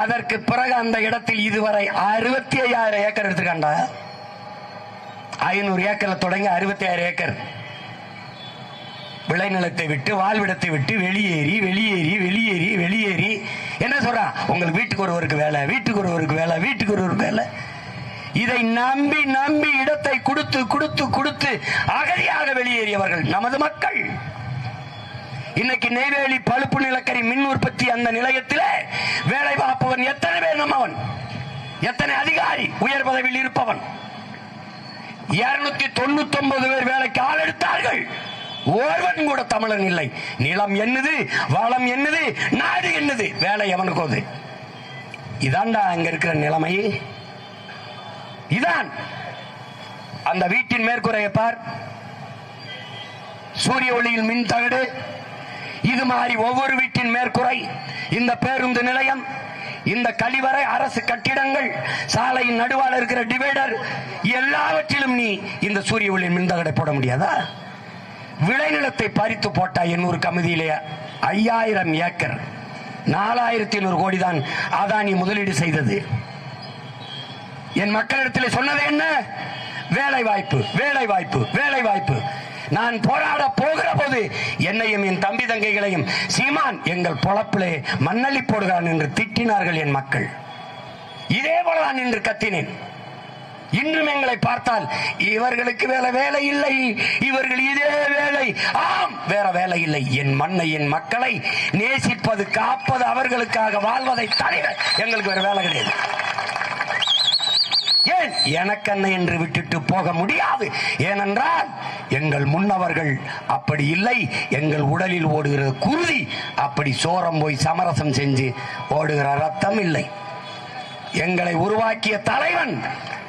அதற்கு பிறகு அந்த இடத்தில் இதுவரை அறுபத்தி ஐயாயிரம் ஏக்கர் எடுத்துக்காண்டா ஐநூறு ஏக்கர்ல தொடங்கி அறுபத்தி ஆயிரம் ஏக்கர் விளைநிலத்தை விட்டு வாழ்விடத்தை விட்டு வெளியேறி வெளியேறி வெளியேறி வெளியேறி. என்ன சொல்றான் உங்களுக்கு வீட்டுக்கு ஒருவருக்கு வேலை வீட்டுக்கு ஒருவருக்கு வேலை வீட்டுக்கு ஒருவருக்கு வேலை. இதை நம்பி நம்பி இடத்தை கொடுத்து கொடுத்து கொடுத்து அகதியாக வெளியேறியவர்கள் நமது மக்கள். இன்னைக்கு நெய்வேலி பழுப்பு நிலக்கரி மின் உற்பத்தி அந்த நிலையத்தில் வேலை பார்ப்பவன் எத்தனை பேர் நம்மவன் எத்தனை அதிகாரி உயர் பதவியில் இருப்பவன்? இருநூத்தி தொண்ணூத்தி ஒன்பது பேர் வேலைக்கு ஆள் எடுத்தார்கள். ஒருவன் கூட தமிழன் இல்லை. நிலம் என்னது? வளம் என்னது? நாடு என்னது? வேலை எவனுக்கு அது. இதாண்டா அங்க இருக்கிற நிலைமை. இதான். அந்த வீட்டின் மேற்கூரையை பார். சூரிய ஒளியில் மின் தகடு. இது மாதிரி ஒவ்வொரு வீட்டின் மேற்குறை இந்த பேருந்து நிலையம் இந்த கழிவறை அரசு கட்டிடங்கள் சாலையின் நடுவால் இருக்கிற டிவைடர் எல்லாவற்றிலும் நீ இந்த சூரிய ஒளி மின்தகடை போட முடியாதா? விளைநிலத்தை பறித்து போட்டா எண்ணூறு கமிதியிலே ஐயாயிரம் ஏக்கர். நாலாயிரத்தி ஐநூறு கோடி தான் அதானி முதலீடு செய்தது. என் மக்களிடத்தில் சொன்னது என்ன? வேலை வாய்ப்பு வேலை வாய்ப்பு வேலை வாய்ப்பு நான் போராட போகிற போது என்னையும் என் தம்பி தங்கைகளையும் சீமான் எங்கள் பொழப்பிலே மண்ணள்ளி போடுகிறான் என்று திட்டினார்கள் என் மக்கள். இதே போலதான் என்று கத்தினேன். இன்றும் எங்களை பார்த்தால் இவர்களுக்கு வேற வேலை இல்லை இவர்கள் இதே வேலை. ஆம் வேற வேலை இல்லை. என் மண்ணை என் மக்களை நேசிப்பது காப்பது அவர்களுக்காக வாழ்வதை தவிர எங்களுக்கு வேற வேலை கிடையாது. ஏன் எனக்கென்ன என்று விட்டுட்டு போக முடியாது? ஏனென்றால் எங்கள் முன்னவர்கள் அப்படி இல்லை. எங்கள் உடலில் ஓடுகிற குருதி. அப்படி சோரம் போய் சமரசம் செஞ்சு ஓடுகிற ரத்தம் இல்லை. எங்களை உருவாக்கிய தலைவன்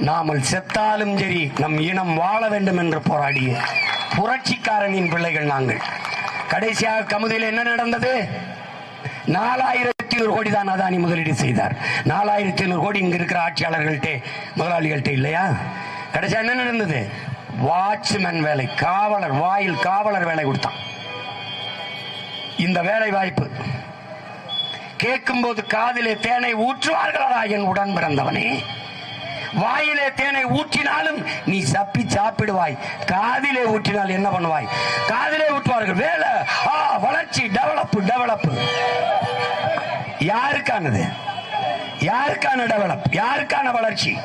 நாமல் செத்தாலும் சரி நம் இனம் வாழ வேண்டும் என்று போராடிய புரட்சிக்காரனின் பிள்ளைகள் நாங்கள். கடைசியாக கமுதியில் என்ன நடந்தது? நாலாயிரம் நாலாயிரத்தி ஒரு கோடி தான் அதானி முதலீடு செய்தார். நாலாயிரத்தி ஐநூறு கோடி இங்க இருக்கிற ஆட்சியாளர்கள்ட்ட முதலாளிகள்ட்ட இல்லையா? கடைசியா என்ன நடந்தது? வாட்ச்மேன் வேலை காவலர் வாயில் காவலர் வேலை கொடுத்தான். இந்த வேலை வாய்ப்பு. கேட்கும்போது காதிலே தேனை ஊற்றுவார்களா என் உடன் பிறந்தவனே? வாயிலே தேனை ஊற்றினாலும் நீ சப்பி சாப்பிடுவாய். காதிலே ஊற்றினால் என்ன பண்ணுவாய்? காதிலே ஊற்றுவார்கள். வேலை ஆ வளர்ச்சி டெவலப் டெவலப் யாருக்கானது? யாருக்கான டெவலப்? யாருக்கான வளர்ச்சி?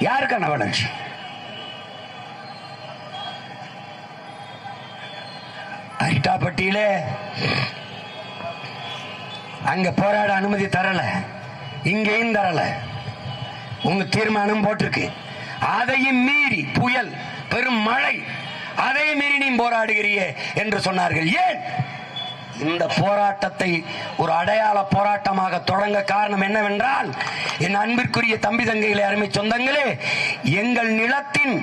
யாருக்கான வளர்ச்சி? அரிட்டாப்பட்டியிலே அங்க போராட அனுமதி தரல. இங்கேயும் தரல. உங்க தீர்மானம் போட்டிருக்கு. அதையும் மீறி புயல் பெரும் மழை அதையும் மீறி நீ போராடுகிறியே என்று சொன்னார்கள். ஏன்? இந்த போராட்டத்தை ஒரு அடையாள போராட்டமாக தொடங்க காரணம் என்னவென்றால் என் அன்பிற்குரிய தம்பி தங்கைகளை அருமை சொந்தங்களே எங்கள் நிலத்தின்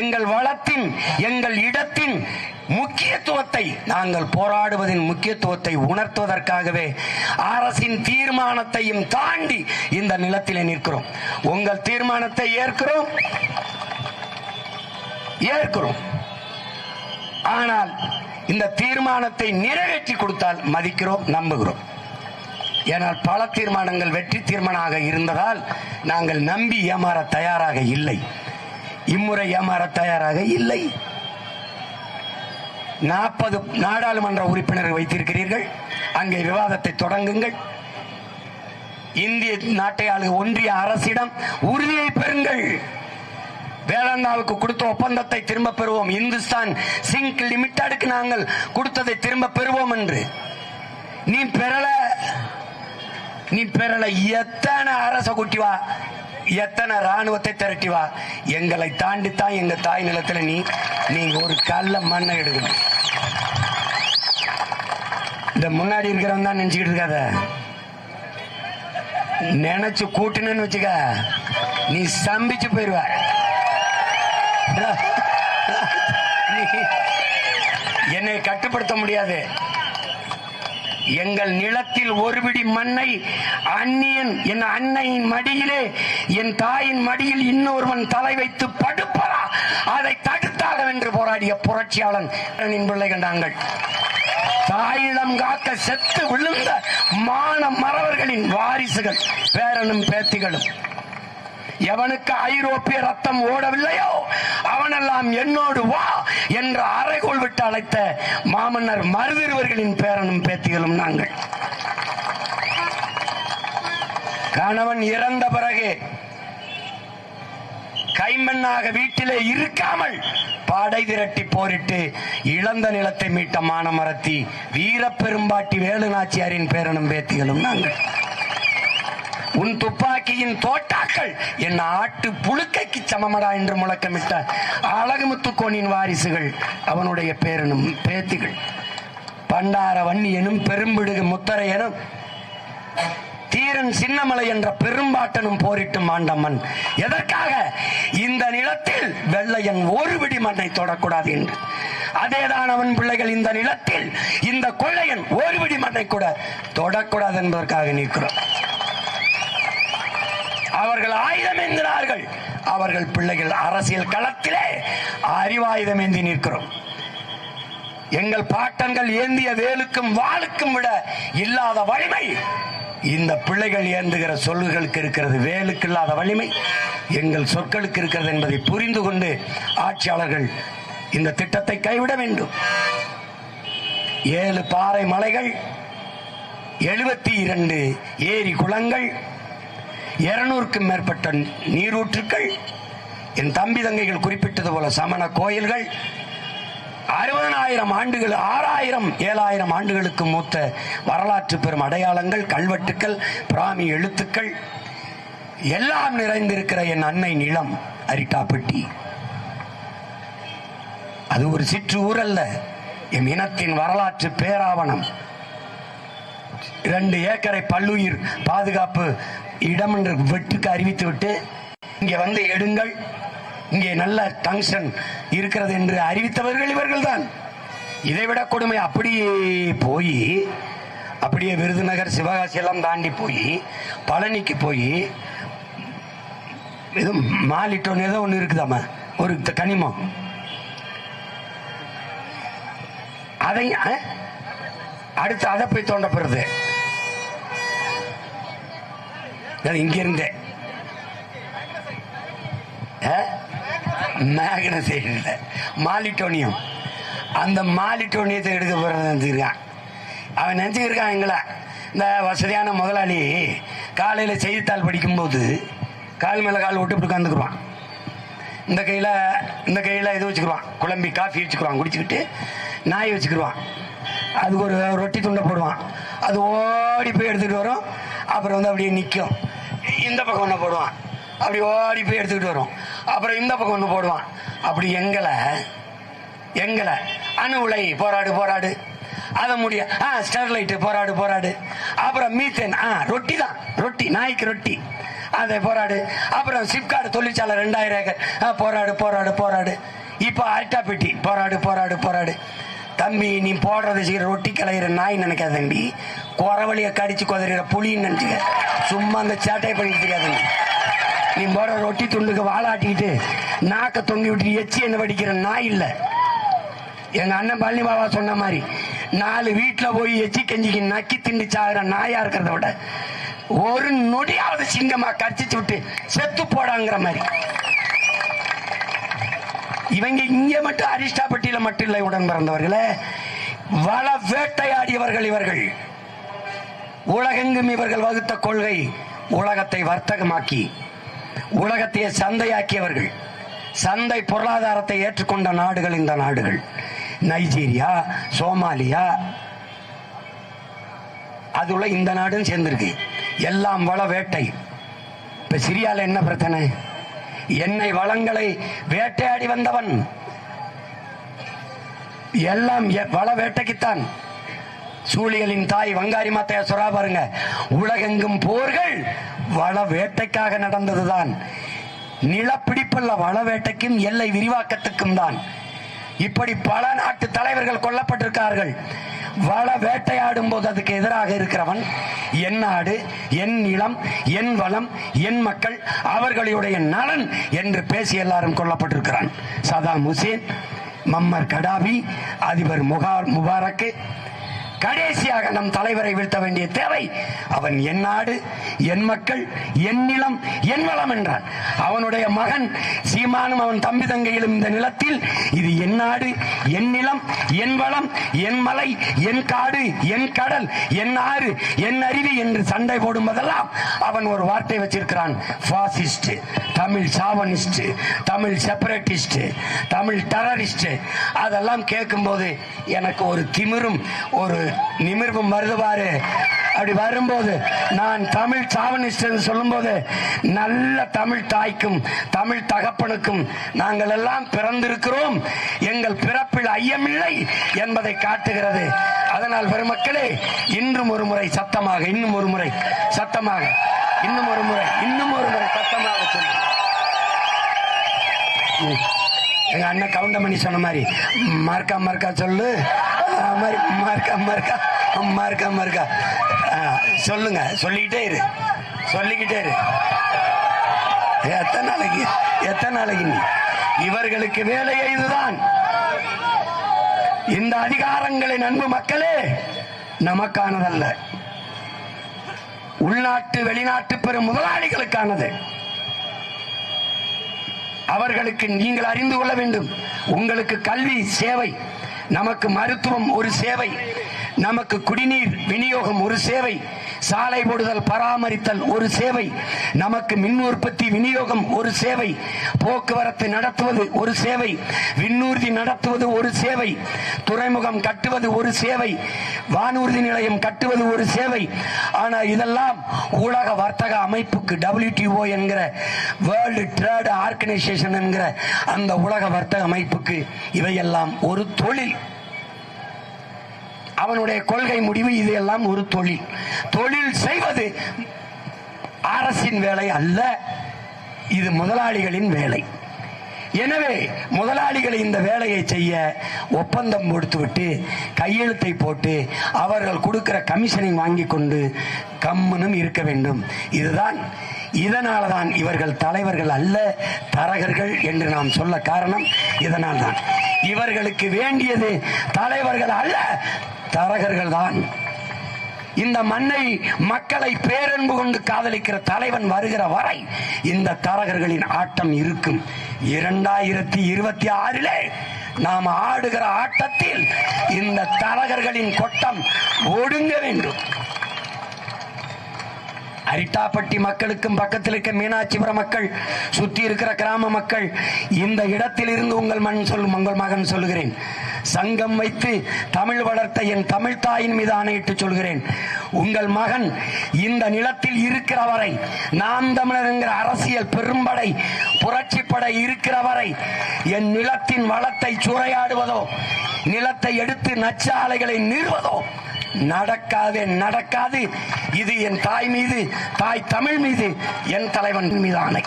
எங்கள் வளத்தின் எங்கள் இடத்தின் முக்கியத்துவத்தை நாங்கள் போராடுவதின் முக்கியத்துவத்தை உணர்த்துவதற்காகவே அரசின் தீர்மானத்தையும் தாண்டி இந்த நிலத்திலே நிற்கிறோம். உங்கள் தீர்மானத்தை ஏற்கிறோம். ஏற்கிறோம். ஆனால் இந்த தீர்மானத்தை நிறைவேற்றி கொடுத்தால் மதிக்கிறோம் நம்புகிறோம். ஏனால் பல தீர்மானங்கள் வெற்றி தீர்மானமாக இருந்ததால் நாங்கள் நம்பி ஏமாற தயாராக இல்லை. இம்முறை ஏமாற தயாராக இல்லை. நாற்பது நாடாளுமன்ற உறுப்பினர்கள் வைத்திருக்கிறீர்கள். அங்கே விவாதத்தை தொடங்குங்கள். இந்திய நாட்டை ஆளுக ஒன்றிய அரசிடம் உறுதியை பெறுங்கள். வேளாண்ணாவுக்கு கொடுத்த ஒப்பந்தத்தை திரும்ப பெறுவோம். இந்துஸ்தான் சிங்க் லிமிடெடுக்கு நாங்கள் கொடுத்ததை திரும்ப பெறுவோம் என்று. நீ பெறல. நீ பெறல. எத்தனை அரச குட்டி வா. எத்தனை ராணுவத்தை திரட்டி வா. எங்களை தாண்டித்தான் எங்க தாய் நிலத்துல நீ நீங்க ஒரு கல்ல மண்ணை எடுக்கணும். இந்த முன்னாடி இருக்கிறவன் தான் நினைச்சுக்கிட்டு இருக்காத. நினைச்சு கூட்டினு வச்சுக்க. நீ ஸ்தம்பிச்சு போயிடுவ என்னை கட்டுப்படுத்த முடியாது. எங்கள் நிலத்தில் ஒருபிடி மண்ணை அந்நியன் என் அன்னையின் மடியிலே என் தாயின் மடியில் இன்னொருவன் தலை வைத்து படுப்பதா அதை தடுத்தாக வென்று போராடிய புரட்சியாளன் பிள்ளை கண்டாங்கள் தாயிடம் காக்க செத்து விழுந்த மான மறவர்களின் வாரிசுகள் பேரனும் பேத்திகளும். எவனுக்கு ஐரோப்பிய ரத்தம் ஓடவில்லையோ அவனெல்லாம் என்னோடு வா என்று அறைகோள் விட்டு அழைத்த மாமன்னர் மருதிருவர்களின் பேரனும் பேத்திகளும் நாங்கள். கணவன் இறந்த பிறகு கைமண்ணாக வீட்டிலே இருக்காமல் படை திரட்டி போரிட்டு இழந்த நிலத்தை மீட்ட மானமரத்தி வீரப்பெரும்பாட்டி வேலுநாச்சியாரின் பேரனும் பேத்திகளும் நாங்கள். உன் துப்பாக்கியின் தோட்டாக்கள் என் ஆட்டு புழுக்கைக்கு சமமடா என்று முழக்கமிட்ட அழகுமுத்துக்கோனின் வாரிசுகள் அவனுடைய பேரனும் பேத்திகள். பண்டார வன்னி எனும் பெரும்பிடுகு முத்தரை எனும் தீரன் சின்னமலை என்ற பெரும்பாட்டனும் போரிட்டும் மாண்டம்மன் எதற்காக? இந்த நிலத்தில் வெள்ளையன் ஒரு விடி மண்ணை தொடக்கூடாது என்று. அதேதான் அவன் பிள்ளைகள் இந்த நிலத்தில் இந்த கொள்ளையன் ஒரு விடி மண்ணை கூட தொடக்கூடாது என்பதற்காக நிற்கிறோம். அவர்கள் ஆயுதம் ஏந்தினார்கள் அவர்கள் பிள்ளைகள் அரசியல் களத்திலே அறிவாயுதம் ஏந்தி நிற்கிறோம். எங்கள் பாட்டங்கள் ஏந்திய வேலுக்கும் வாளுக்கும் விட இல்லாத வலிமை இந்த பிள்ளைகள் ஏந்துகிற சொல்லுகளுக்கு இருக்கிறது வேலுக்கு இல்லாத வலிமை. எங்கள் சொற்களுக்கு இருக்கிறது என்பதை புரிந்து கொண்டு ஆட்சியாளர்கள் இந்த திட்டத்தை கைவிட வேண்டும். ஏழு பாறை மலைகள் எழுபத்தி இரண்டு ஏரி குளங்கள் இருநூறுக்கும் மேற்பட்ட நீரூற்றுக்கள் என் தம்பி தங்கைகள் குறிப்பிட்டது போல சமண கோயில்கள் அறுபதனாயிரம் ஆண்டுகள் ஆறாயிரம் ஏழாயிரம் ஆண்டுகளுக்கு மூத்த வரலாற்று பெறும் அடையாளங்கள் கல்வெட்டுக்கள் பிராமி எழுத்துக்கள் எல்லாம் நிறைந்திருக்கிற என் அன்னை நிலம் அரிட்டாப்பட்டி. அது ஒரு சிற்று ஊர் அல்ல என் இனத்தின் வரலாற்று பேராவணம். இரண்டு ஏக்கரை பல்லுயிர் பாதுகாப்பு இடம் என்று வெட்டுக்கு அறிவித்து விட்டு இங்கே வந்து எடுங்கள். இங்கே நல்ல டங்ஷன் இருக்கிறது என்று அறிவித்தவர்கள் இவர்கள்தான். இதைவிட கொடுமை அப்படி போய் அப்படியே விருதுநகர் சிவகாசி எல்லாம் தாண்டி போய் பழனிக்கு போய் எதுவும் மாலிட்டோன்னு ஏதோ ஒன்று இருக்குதாம்மா ஒரு த- கனிமம். அதை ஆ? அடுத்து அதை போய் தோண்ட நான் அது இங்க இருந்தே மேக்னசைடு இல்லை மாலிட்டோனியம். அந்த மாலிட்டோனியத்தை எடுக்க போறது நினச்சிருக்கான் அவன் நினச்சிக்கிருக்கான் எங்களை. இந்த வசதியான முதலாளி காலையில் செய்தித்தாள் படிக்கும்போது கால் மேலே கால் விட்டு இப்படி உட்காந்துக்குருவான் இந்த கையில் இந்த கையில் இது வச்சுக்கிருவான் குழம்பி காஃபி வச்சுக்கிருவான் குடிச்சுக்கிட்டு நாய் வச்சுக்கிருவான் அதுக்கு ஒரு ரொட்டி துண்டை போடுவான். அது ஓடி போய் எடுத்துகிட்டு வரும். அப்புறம் வந்து அப்படியே நிற்கும் இந்த பக்கம் ஒன்று போடுவான். அப்படி ஓடி போய் எடுத்துக்கிட்டு வரும். அப்புறம் இந்த பக்கம் ஒன்று போடுவான். அப்படி எங்களை எங்களை அணு உலை போராடு போராடு. அதை முடிய ஆ ஸ்டெர்லைட் போராடு போராடு. அப்புறம் மீத்தேன் ஆ ரொட்டி தான். ரொட்டி நாய்க்கு ரொட்டி. அதை போராடு. அப்புறம் சிப்காட் தொழிற்சாலை ரெண்டாயிரம் ஏக்கர். போராடு போராடு போராடு. இப்போ அரிட்டாப்பெட்டி போராடு போராடு போராடு. தம்பி நீ போடுறது செய்கிற ரொட்டி கலையிற நாய் நினைக்காத தம்பி. குறவழியை கடிச்சு குதறிற புளின்னு நினச்சிக்க. சும்மா அந்த சேட்டையை பண்ணிட்டு தெரியாதுங்க நீ போடுற ரொட்டி துண்டுக்கு வாழாட்டிக்கிட்டு நாக்க தொங்கி விட்டு எச்சி என்ன வடிக்கிற நாய் இல்லை. எங்கள் அண்ணன் பழனி பாபா சொன்ன மாதிரி நாலு வீட்டில் போய் எச்சி கஞ்சிக்கு நக்கி திண்டு சாகுற நாயாக இருக்கிறத விட ஒரு நொடியாவது சிங்கமாக கடிச்சிச்சு விட்டு செத்து போடாங்கிற மாதிரி. இவங்க இங்க மட்டும் அரிஷ்டாப்பட்டியில மட்டும் இல்லை உடன் பிறந்தவர்களே வள வேட்டையாடியவர்கள் இவர்கள். உலகெங்கும் இவர்கள் வகுத்த கொள்கை உலகத்தை வர்த்தகமாக்கி உலகத்தையே சந்தையாக்கியவர்கள். சந்தை பொருளாதாரத்தை ஏற்றுக்கொண்ட நாடுகள் இந்த நாடுகள். நைஜீரியா சோமாலியா அது உள்ள இந்த நாடும் சேர்ந்திருக்கு. எல்லாம் வள வேட்டை. இப்ப சிரியால என்ன பிரச்சனை? என்னை வளங்களை வேட்டையாடி வந்தவன். எல்லாம் எ- வள வேட்டைக்குத்தான். சூழியலின் தாய் வங்காரி மாத்தையா சுறா பாருங்க உலகெங்கும் போர்கள் வள வேட்டைக்காக நடந்ததுதான். நிலப்பிடிப்புள்ள வள வேட்டைக்கும் எல்லை விரிவாக்கத்துக்கும் தான். இப்படி பல நாட்டு தலைவர்கள் கொல்லப்பட்டிருக்கார்கள். வள வேட்டையாடும் போது அதுக்கு எதிராக இருக்கிறவன் என் நாடு என் நிலம் என் வளம் என் மக்கள் அவர்களுடைய நலன் என்று பேசி எல்லாரும் கொல்லப்பட்டிருக்கிறான். சதாம் ஹுசேன் மம்மர் கடாபி அதிபர் முகார் முபாரக்கு கடைசியாக நம் தலைவரை வீழ்த்த வேண்டிய தேவை அவன் என் நாடு என் மக்கள் என் நிலம் என் வளம் என்றான். அவனுடைய மகன் சீமானும் அவன் தம்பி தங்கையிலும் இந்த நிலத்தில் இது என் நாடு என் நிலம் என் வளம் என் மலை என் காடு என் கடல் என் ஆறு என் அருவி என்று சண்டை போடும் போதெல்லாம் அவன் ஒரு வார்த்தை வச்சிருக்கிறான். Fascist Tamil chauvinist Tamil separatist Tamil terrorist அதெல்லாம் கேட்கும்போது எனக்கு ஒரு திமிரும் ஒரு நிமிர்வும் வருது அப்படி வரும்போது நான் தமிழ் சாவனிஸ்ட் சொல்லும் சொல்லும்போது நல்ல தமிழ் தாய்க்கும் தமிழ் தகப்பனுக்கும் நாங்கள் எல்லாம் பிறந்திருக்கிறோம். எங்கள் பிறப்பில் ஐயமில்லை என்பதை காட்டுகிறது. அதனால் பெருமக்களே இன்றும் ஒரு முறை சத்தமாக இன்னும் ஒரு முறை சத்தமாக இன்னும் ஒரு முறை இன்னும் ஒரு முறை சத்தமாக சொல்லு. எங்க அண்ணன் கவுண்டமணி சொன்ன மாதிரி மார்க்கா மார்க்கா சொல்லு. மாதிரி மார்க்கா மார்க்கா மார்க்கா மார்க்கா. சொல்லுங்க சொல்லிக்கிட்டே இரு. சொல்லிக்கிட்டே இரு. எத்தனை நாளைக்கு எத்தனை நாளைக்கு நீ? இவர்களுக்கு வேலையே இதுதான். இந்த அதிகாரங்களின் அன்பு மக்களே நமக்கானதல்ல. உள்நாட்டு வெளிநாட்டு பெரும் முதலாளிகளுக்கானது. அவர்களுக்கு நீங்கள் அறிந்து கொள்ள வேண்டும். உங்களுக்கு கல்வி சேவை நமக்கு மருத்துவம் ஒரு சேவை. நமக்கு குடிநீர் விநியோகம் ஒரு சேவை. சாலை போடுதல் பராமரித்தல் ஒரு சேவை. நமக்கு மின் உற்பத்தி விநியோகம் ஒரு சேவை. போக்குவரத்து நடத்துவது ஒரு சேவை. விண்ணூர்தி நடத்துவது ஒரு சேவை. துறைமுகம் கட்டுவது ஒரு சேவை. வானூர்தி நிலையம் கட்டுவது ஒரு சேவை. ஆனால் இதெல்லாம் உலக வர்த்தக அமைப்புக்கு டபிள்யூடிஓ என்கிற வேர்ல்டு ட்ரேட் ஆர்கனைசேஷன் என்கிற அந்த உலக வர்த்தக அமைப்புக்கு இவையெல்லாம் ஒரு தொழில். அவனுடைய கொள்கை முடிவு இது எல்லாம் ஒரு தொழில். தொழில் செய்வது அரசின் வேலை அல்ல இது முதலாளிகளின் வேலை. எனவே முதலாளிகள் இந்த வேலையை செய்ய ஒப்பந்தம் கொடுத்துவிட்டு கையெழுத்தை போட்டு அவர்கள் கொடுக்கிற கமிஷனை வாங்கி கொண்டு கம்முனும் இருக்க வேண்டும். இதுதான் இதனால தான் இவர்கள் தலைவர்கள் அல்ல தரகர்கள் என்று நாம் சொல்ல காரணம் இதனால் தான் இவர்களுக்கு வேண்டியது தலைவர்கள் அல்ல தரகர்கள் தான். இந்த மண்ணை மக்களை பேரன்பு கொண்டு காதலிக்கிற தலைவன் வருகிற வரை இந்த தரகர்களின் ஆட்டம் இருக்கும். இரண்டாயிரத்தி இருபத்தி ஆறிலே நாம் ஆடுகிற ஆட்டத்தில் இந்த தரகர்களின் கொட்டம் ஒடுங்க வேண்டும். அரிட்டாப்பட்டி மக்களுக்கும் பக்கத்தில் இருக்க மீனாட்சிபுரம் மக்கள் சுத்தி இருக்கிற கிராம மக்கள் இந்த இடத்தில் இருந்து உங்கள் மண் சொல்லும் உங்கள் மகன் சொல்லுகிறேன். சங்கம் வைத்து தமிழ் வளர்த்த என் தமிழ் தாயின் மீது ஆணையிட்டு சொல்கிறேன் உங்கள் மகன் இந்த நிலத்தில் இருக்கிற வரை நாம் தமிழர் என்கிற அரசியல் பெரும்படை புரட்சிப்படை இருக்கிற வரை என் நிலத்தின் வளத்தை சூறையாடுவதோ நிலத்தை எடுத்து நச்சாலைகளை நிறுவதோ நடக்காது நடக்காது. இது என் தாய் மீது தாய் தமிழ் மீது என் தலைவன் மீது ஆணை.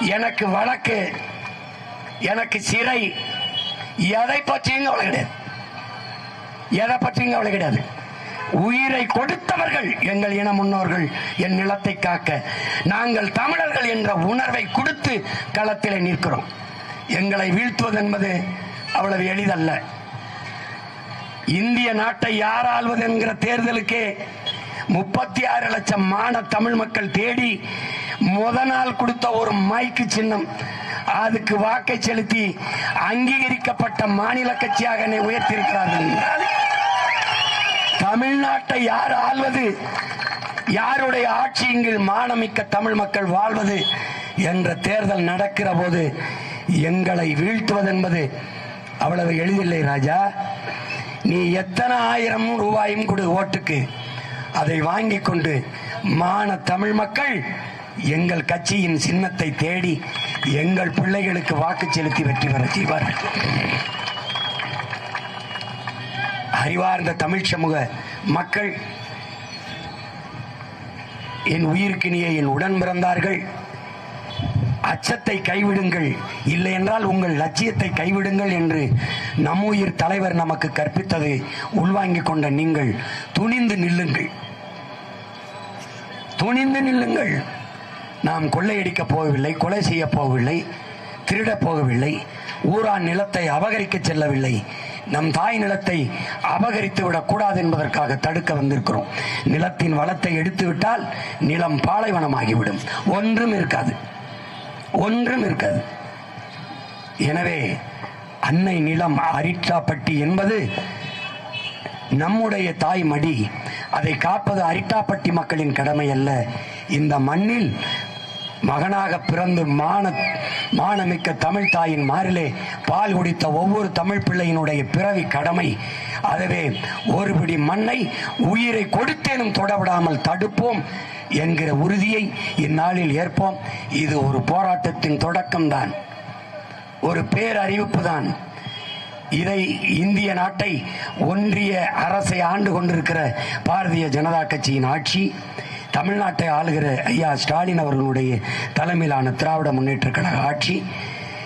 எனக்கு வழக்கு எனக்கு சிறை. எதை பற்றியும் கவலை கிடையாது. எதை பற்றியும் கவலை கிடையாது. உயிரை கொடுத்தவர்கள் எங்கள் இன முன்னோர்கள் என் நிலத்தை காக்க. நாங்கள் தமிழர்கள் என்ற உணர்வை கொடுத்து களத்தில் நிற்கிறோம். எங்களை வீழ்த்துவது என்பது அவ்வளவு எளிதல்ல. இந்திய நாட்டை யார் ஆள்வது என்கிற தேர்தலுக்கே முப்பத்தி ஆறு லட்சம் மான தமிழ் மக்கள் தேடி முத நாள் கொடுத்த ஒரு மைக்கு சின்னம். அதுக்கு வாக்கை செலுத்தி அங்கீகரிக்கப்பட்ட மாநில கட்சியாக என்னை உயர்த்தியிருக்கிறார்கள். தமிழ்நாட்டை யார் ஆள்வது? யாருடைய ஆட்சியின் மானமிக்க தமிழ் மக்கள் வாழ்வது? என்ற தேர்தல் நடக்கிற போது எங்களை வீழ்த்துவது என்பது அவ்வளவு எளிதில்லை ராஜா. நீ எத்தனை ஆயிரம் ரூபாயும் கொடு ஓட்டுக்கு. அதை வாங்கி கொண்டு மான தமிழ் மக்கள் எங்கள் கட்சியின் சின்னத்தை தேடி எங்கள் பிள்ளைகளுக்கு வாக்கு செலுத்தி வெற்றி பெற செய்வார்கள் அறிவார்ந்த தமிழ் சமூக மக்கள் என் உயிர்க்கினிய என் உடன் பிறந்தார்கள். அச்சத்தை கைவிடுங்கள். இல்லை என்றால் உங்கள் லட்சியத்தை கைவிடுங்கள் என்று நம்முயிர் தலைவர் நமக்கு கற்பித்தது உள்வாங்கிக் கொண்ட நீங்கள் துணிந்து நில்லுங்கள். துணிந்து நில்லுங்கள். நாம் கொள்ளையடிக்க போகவில்லை கொலை செய்ய போகவில்லை திருடப் போகவில்லை ஊரான் நிலத்தை அபகரிக்க செல்லவில்லை நம் தாய் நிலத்தை அபகரித்து விடக்கூடாது என்பதற்காக தடுக்க வந்திருக்கிறோம். நிலத்தின் வளத்தை எடுத்துவிட்டால் நிலம் பாலைவனமாகிவிடும். ஒன்றும் இருக்காது. ஒன்றும் இருக்காது. எனவே அன்னை நிலம் அரிட்டாப்பட்டி என்பது நம்முடைய தாய் மடி அதை காப்பது அரிட்டாப்பட்டி மக்களின் கடமை அல்ல இந்த மண்ணில் மகனாக பிறந்து மான மானமிக்க தமிழ் தாயின் மாறிலே பால் குடித்த ஒவ்வொரு தமிழ் பிள்ளையினுடைய பிறவி கடமை. அதுவே ஒருபடி மண்ணை உயிரை கொடுத்தேனும் தொடவிடாமல் தடுப்போம். என்கிற உறுதியை இந்நாளில் ஏற்போம். இது ஒரு போராட்டத்தின் தொடக்கம்தான். ஒரு பேரறிவிப்பு தான். இதை இந்திய நாட்டை ஒன்றிய அரசை ஆண்டு கொண்டிருக்கிற பாரதிய ஜனதா கட்சியின் ஆட்சி தமிழ்நாட்டை ஆளுகிற ஐயா ஸ்டாலின் அவர்களுடைய தலைமையிலான திராவிட முன்னேற்ற கழக ஆட்சி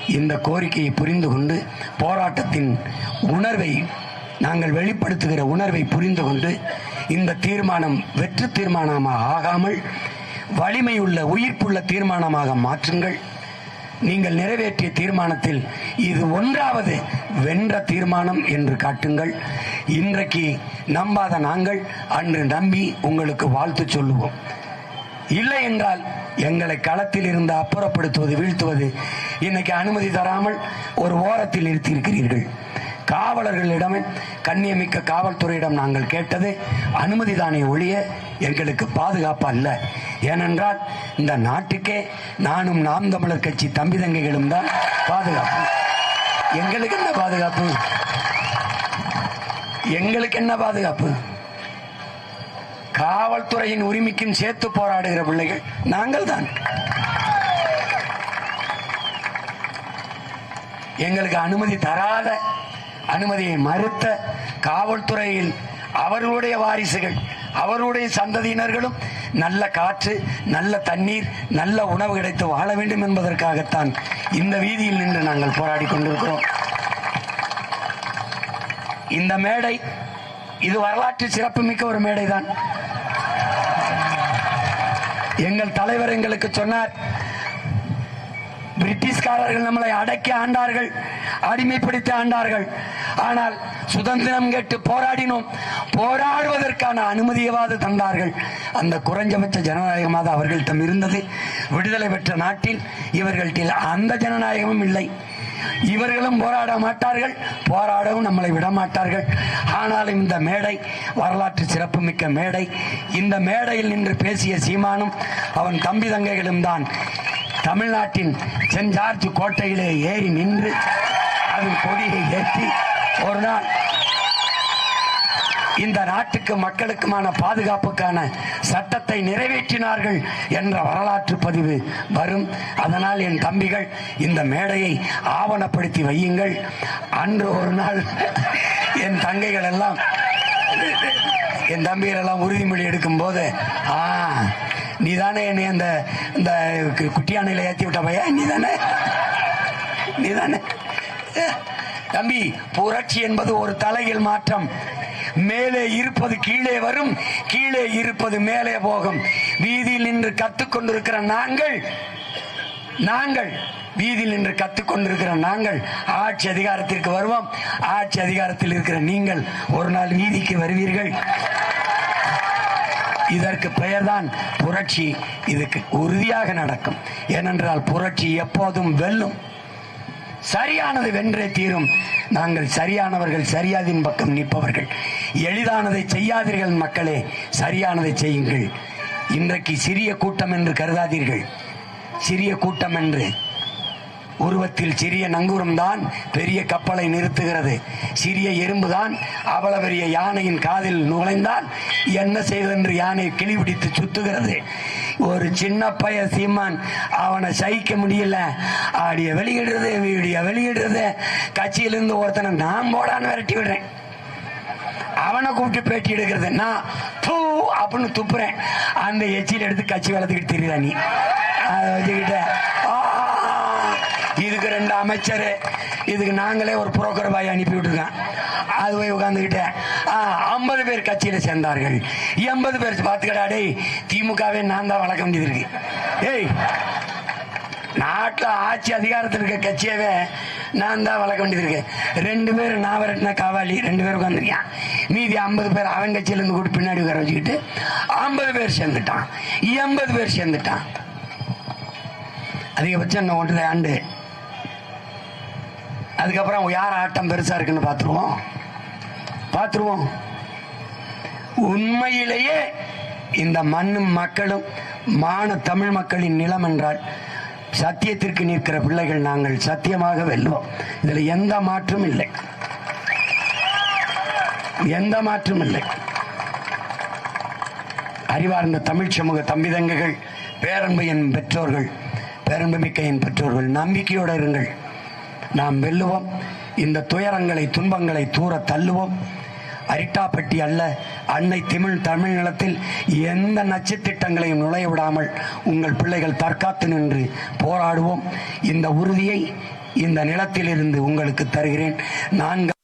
இந்த கோரிக்கையை புரிந்து கொண்டு போராட்டத்தின் உணர்வை நாங்கள் வெளிப்படுத்துகிற உணர்வை புரிந்து கொண்டு இந்த தீர்மானம் வெற்று தீர்மானமாக ஆகாமல் வலிமையுள்ள உயிர்ப்புள்ள தீர்மானமாக மாற்றுங்கள். நீங்கள் நிறைவேற்றிய தீர்மானத்தில் இது ஒன்றாவது வென்ற தீர்மானம் என்று காட்டுங்கள். இன்றைக்கு நம்பாத நாங்கள் அன்று நம்பி உங்களுக்கு வாழ்த்து சொல்லுவோம். இல்லை என்றால் எங்களை களத்தில் இருந்து அப்புறப்படுத்துவது வீழ்த்துவது இன்னைக்கு அனுமதி தராமல் ஒரு ஓரத்தில் நிறுத்தியிருக்கிறீர்கள் காவலர்களிடம் கண்ணியமிக்க காவல்துறையிடம் நாங்கள் கேட்டது அனுமதி தானே ஒழிய எங்களுக்கு பாதுகாப்பு அல்ல ஏனென்றால் இந்த நாட்டுக்கே நானும் நாம் தமிழர் கட்சி தம்பி தங்கைகளும் தான் பாதுகாப்பு. எங்களுக்கு என்ன பாதுகாப்பு? எங்களுக்கு என்ன பாதுகாப்பு? காவல்துறையின் உரிமைக்கும் சேர்த்து போராடுகிற பிள்ளைகள் நாங்கள் தான். எங்களுக்கு அனுமதி தராத அனுமதியை மறுத்த காவல்துறையில் அவர்களுடைய வாரிசுகள் அவர்களுடைய சந்ததியினர்களும் நல்ல காற்று நல்ல தண்ணீர் நல்ல உணவு கிடைத்து வாழ வேண்டும் என்பதற்காகத்தான் இந்த வீதியில் நின்று நாங்கள் போராடி கொண்டிருக்கிறோம். இந்த மேடை இது வரலாற்று சிறப்புமிக்க ஒரு மேடைதான். எங்கள் தலைவர் எங்களுக்கு சொன்னார் பிரிட்டிஷ்காரர்கள் நம்மளை அடக்கி ஆண்டார்கள் அடிமைப்படுத்தி ஆண்டார்கள். ஆனால் சுதந்திரம் கேட்டு போராடினோம். போராடுவதற்கான அனுமதியவாது தந்தார்கள். அந்த குறைஞ்சபட்ச ஜனநாயகமாக அவர்களிடம் இருந்தது. விடுதலை பெற்ற நாட்டில் இவர்கள்ட்ட அந்த ஜனநாயகமும் இல்லை. இவர்களும் போராட மாட்டார்கள் போராடவும் நம்மளை விட மாட்டார்கள். ஆனாலும் இந்த மேடை வரலாற்று சிறப்புமிக்க மேடை இந்த மேடையில் நின்று பேசிய சீமானும் அவன் தம்பி தங்கைகளும் தான். தமிழ்நாட்டின் சென்ட் ஜார்ஜ் கோட்டையிலே ஏறி நின்று அதன் கொடியை ஏற்றி ஒரு நாள் இந்த நாட்டுக்கு மக்களுக்குமான பாதுகாப்புக்கான சட்டத்தை நிறைவேற்றினார்கள் என்ற வரலாற்று பதிவு வரும். அதனால் என் தம்பிகள் இந்த மேடையை ஆவணப்படுத்தி வையுங்கள். அன்று ஒரு நாள் என் தங்கைகள் எல்லாம் என் தம்பிகள் எல்லாம் உறுதிமொழி எடுக்கும் போது ஆ தானே என்னை அந்த இந்த கு- குட்டியானையில விட்ட பையன்? நீ தானே நீ தானே தம்பி புரட்சி என்பது ஒரு தலையில் மாற்றம். மேலே இருப்பது கீழே வரும் கீழே இருப்பது மேலே போகும். வீதியில் நின்று கத்துக்கொண்டிருக்கிற நாங்கள் நாங்கள் வீதியில் நின்று கத்துக்கொண்டிருக்கிற நாங்கள் ஆட்சி அதிகாரத்திற்கு வருவோம். ஆட்சி அதிகாரத்தில் இருக்கிற நீங்கள் ஒரு நாள் வீதிக்கு வருவீர்கள். இதற்கு பெயர்தான் புரட்சி. இதுக்கு உறுதியாக நடக்கும். ஏனென்றால் புரட்சி எப்போதும் வெல்லும். சரியானது வென்றே தீரும். நாங்கள் சரியானவர்கள் சரியாதின் பக்கம் நிற்பவர்கள். எளிதானதை செய்யாதீர்கள் மக்களே. சரியானதை செய்யுங்கள். இன்றைக்கு சிறிய கூட்டம் என்று கருதாதீர்கள். சிறிய கூட்டம் என்று உருவத்தில் சிறிய நங்கூரம் தான் பெரிய கப்பலை நிறுத்துகிறது. சிறிய எறும்பு தான் அவ்வளவு பெரிய யானையின் காதில் நுழைந்தால் என்ன செய்வதென்று யானை கிளிபிடித்து சுத்துகிறது. ஒரு சின்ன பைய சீமான் அவனை சகிக்க முடியல. ஆடிய வெளியிடுறது வீடிய வெளியிடுறது. கட்சியிலிருந்து ஒருத்தனை நான் போடான்னு விரட்டி விடுறேன். அவனை கூப்பிட்டு பேட்டி எடுக்கிறது. நான் தூ அப்படின்னு துப்புறேன். அந்த எச்சியில் எடுத்து கட்சி வளர்த்துக்கிட்டு தெரியுதா நீ. அதை வச்சுக்கிட்ட இதுக்கு ரெண்டு அமைச்சர். இதுக்கு நாங்களே ஒரு புரோக்கர் பாய் அனுப்பி விட்டுருக்கேன் அது போய் உட்காந்துக்கிட்டேன் ஐம்பது பேர் கட்சியில சேர்ந்தார்கள். எண்பது பேர் பார்த்துக்கடா டேய் திமுகவே நான் தான் வளர்க்க வேண்டியது இருக்கு. ஏய் நாட்டுல ஆட்சி அதிகாரத்தில் இருக்க கட்சியவே நான் தான் வளர்க்க வேண்டியது இருக்கு. ரெண்டு பேர் நான் வரட்டின காவாலி ரெண்டு பேர் உட்காந்துருக்கான் மீதி ஐம்பது பேர் அவன் கட்சியிலேருந்து கூட பின்னாடி உட்கார வச்சுக்கிட்டு ஐம்பது பேர் சேர்ந்துட்டான். எண்பது பேர் சேர்ந்துட்டான். அதிகபட்சம் இன்னும் ஒன்றரை ஆண்டு அதுக்கப்புறம் யார் ஆட்டம் பெருசா இருக்குன்னு பார்த்துருவோம். பார்த்துருவோம். உண்மையிலேயே இந்த மண்ணும் மக்களும் மான தமிழ் மக்களின் நிலம் என்றால் சத்தியத்திற்கு நிற்கிற பிள்ளைகள் நாங்கள் சத்தியமாக வெல்வோம். இதில் எந்த மாற்றும் இல்லை. எந்த மாற்றும் இல்லை. அறிவார்ந்த தமிழ் சமூக தம்பிதங்கைகள் பேரன்பு என் பெற்றோர்கள் பேரன்பு மிக்க என் பெற்றோர்கள் நம்பிக்கையோடு இருங்கள். நாம் வெல்லுவோம். இந்த துயரங்களை துன்பங்களை தூர தள்ளுவோம். அரிட்டாப்பட்டி அல்ல அன்னை தமிழ் தமிழ் நிலத்தில் எந்த நச்சுத்திட்டங்களையும் நுழைய விடாமல் உங்கள் பிள்ளைகள் தற்காத்து நின்று போராடுவோம். இந்த உறுதியை இந்த நிலத்திலிருந்து உங்களுக்கு தருகிறேன். நான்கு